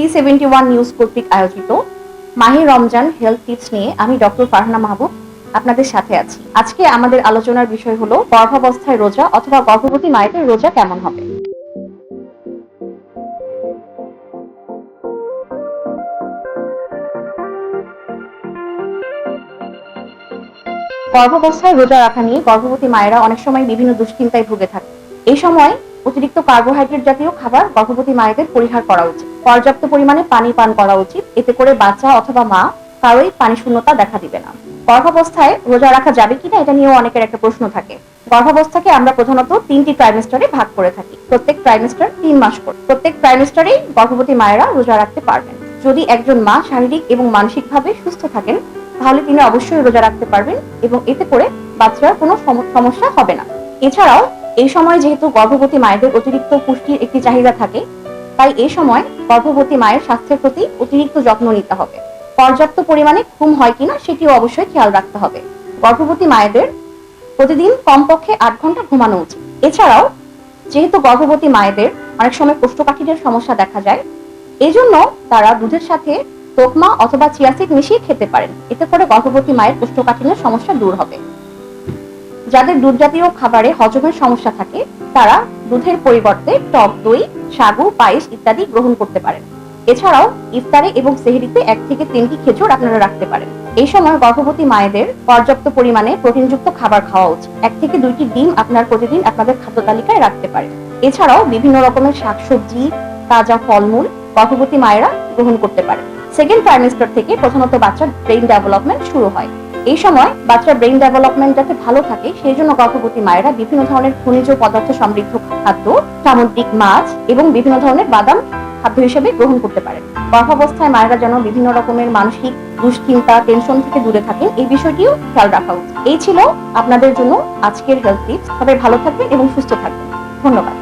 C seventy one news কর্তৃক আয়োজিত Mahi Ramzan health tips নিয়ে আমি ডক্টর ফারহানা মাহবুব আপনাদের সাথে আছি। আজকে আমাদের আলোচনার বিষয় হলো গর্ভাবস্থায় রোজা অথবা গর্ভবতী মায়েদের রোজা কেমন হবে? গর্ভাবস্থায় রোজা রাখা নিয়ে গর্ভবতী মায়েরা অনেক সময় বিভিন্ন দুশ্চিন্তায় ভুগে থাকে। এই সময় অতিরিক্ত কার্বোহাইড্রেট জাতীয় খাবার গর্ভবতী মায়েদের পরিহার করা উচিত। পর্যাপ্ত পরিমাণে পানি পান করা উচিত। এতে করে বাচ্চা অথবা মা কারোই পানি শূন্যতা দেখা দিবে না। গর্ভাবস্থায় রোজা রাখা যাবে কিনা এটা নিয়েও অনেকের একটা প্রশ্ন থাকে। গর্ভাবস্থাকে আমরা প্রধানত তিনটি ট্রাইমেস্টারে ভাগ করে থাকি। প্রত্যেক ট্রাইমেস্টার তিন মাস করে। প্রত্যেক ট্রাইমেস্টারেই গর্ভবতী মায়েরা রোজা রাখতে পারবেন। যদি একজন মা শারীরিক এবং মানসিকভাবে সুস্থ থাকেন, তাহলে তিনি অবশ্যই রোজা রাখতে পারবেন এবং এতে করে বাচ্চার কোনো সম- সমস্যা হবে না। এছাড়াও এই সময় যেহেতু গর্ভবতী মায়েদের অতিরিক্ত পুষ্টির একটি চাহিদা থাকে, তাই এই সময় গর্ভবতী মায়ের স্বাস্থ্যের প্রতি অতিরিক্ত যত্ন নিতে হবে। পর্যাপ্ত পরিমাণে ঘুম হয় কিনা সেটিও অবশ্যই খেয়াল রাখতে হবে। গর্ভবতী মায়েদের প্রতিদিন কমপক্ষে আট ঘণ্টা ঘুমানো উচিত। এছাড়াও, যেহেতু গর্ভবতী মায়েদের অনেক সময় কোষ্ঠকাঠিন্যের সমস্যা দেখা যায় এই জন্য তারা দুধের সাথে তোকমা অথবা চিয়াসিড মিশিয়ে খেতে পারেন। এতে করে গর্ভবতী মায়ের কোষ্ঠকাঠিন্যের সমস্যা দূর হবে। যাদের দুধ জাতীয় খাবারে হজমের সমস্যা থাকে, তারা দুধের পরিবর্তে টক দই, সাগু, পায়েস ইত্যাদি গ্রহণ করতে পারেন। এছাড়াও ইফতারে এবং সেহরিতে এক থেকে তিনটি খেজুর আপনারা রাখতে পারেন। এই সময় গর্ভবতী মায়েদের পর্যাপ্ত পরিমাণে প্রোটিনযুক্ত খাবার খাওয়া উচিত। এক থেকে দুইটি ডিম আপনার প্রতিদিন আপনাদের খাদ্য তালিকায় রাখতে পারেন। এছাড়াও বিভিন্ন রকমের শাকসবজি, তাজা ফলমূল গর্ভবতী মায়েরা গ্রহণ করতে পারেন। সেকেন্ড ট্রাইমেস্টার থেকে প্রথমত বাচ্চার ব্রেইন ডেভেলপমেন্ট শুরু হয়। এই সময় বাচ্চার ব্রেইন ডেভেলপমেন্ট যাতে ভালো থাকে, সেই জন্য গর্ভবতী মায়েরা বিভিন্ন ধরনের খনিজ পদার্থ সমৃদ্ধ খাদ্য, সামুদ্রিক মাছ এবং বিভিন্ন ধরনের বাদাম খাদ্য হিসেবে গ্রহণ করতে পারেন। গর্ভাবস্থায় মায়েরা যেন বিভিন্ন রকমের মানসিক দুশ্চিন্তা টেনশন থেকে দূরে থাকেন, এই বিষয়টিও খেয়াল রাখা উচিত। এই ছিল আপনাদের জন্য আজকের হেলথ টিপস সবাই ভালো থাকবেন এবং সুস্থ থাকবেন। ধন্যবাদ।